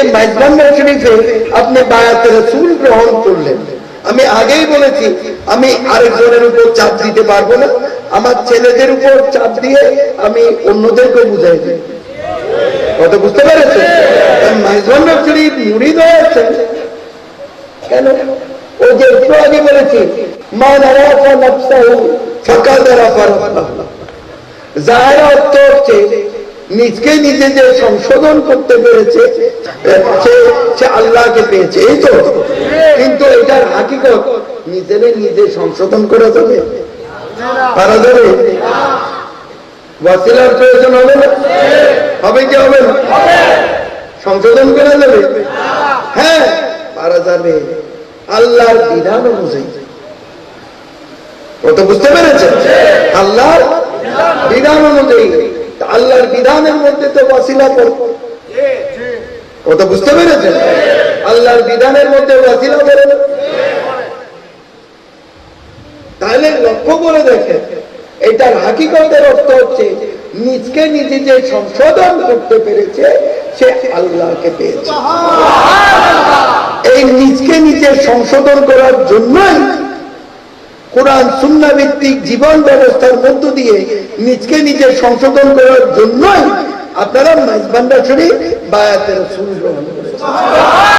যে মাইজবান্ডা শরীফে আপনি বায়াতের রসুল গ্রহণ করলেন। আমি আগেই বলেছি, আমি আরেকজনের উপর চাপ দিতে পারব না। আমার ছেলেদের উপর চাপ দিয়ে আমি অন্যদেরকে বুঝাই দিই। কত বুঝতে পেরেছেন? মাইজবান্ডা শরীফ মুড়ি হয়েছেন, কেন? ও যে একটু আগে বলেছি, মা নারাফা নফসাহু, ফাকাদ রাফা রাব্বাহু। জাহেরা অর্থ হচ্ছে নিজকে নিজে যে সংশোধন করতে পেরেছে সে আল্লাহকে পেয়েছে, এই তো? কিন্তু এটার হাকিকত নিজেরে নিজে সংশোধন করা যাবে? পারা যাবে? ওয়াসিলার প্রয়োজন হবে না? হবে কি হবে না? সংশোধন করা যাবে? হ্যাঁ পারা যাবে। আল্লাহর বিধান অনুযায়ী। কত বুঝতে পেরেছেন? আল্লাহর আল্লাহর বিধানের মধ্যে তো ওয়াসিলা পড়ে কত বুঝতে পেরেছেন? আল্লাহর বিধানের মধ্যে ওয়াসিলা পড়ে তাহলে লক্ষ্য করে দেখেন, এটার হাকিকতের অর্থ হচ্ছে, নিজকে নিজে যে সংশোধন করতে পেরেছে, সে আল্লাহকে পেয়েছে। এই নিজকে নিজে সংশোধন করার জন্যই কোরআন সুন্না ভিত্তিক জীবন ব্যবস্থার মধ্য দিয়ে নিজকে নিজে সংশোধন করার জন্যই আপনারা মাইজবান্ডা শরীফ বায়াতের সুন্দর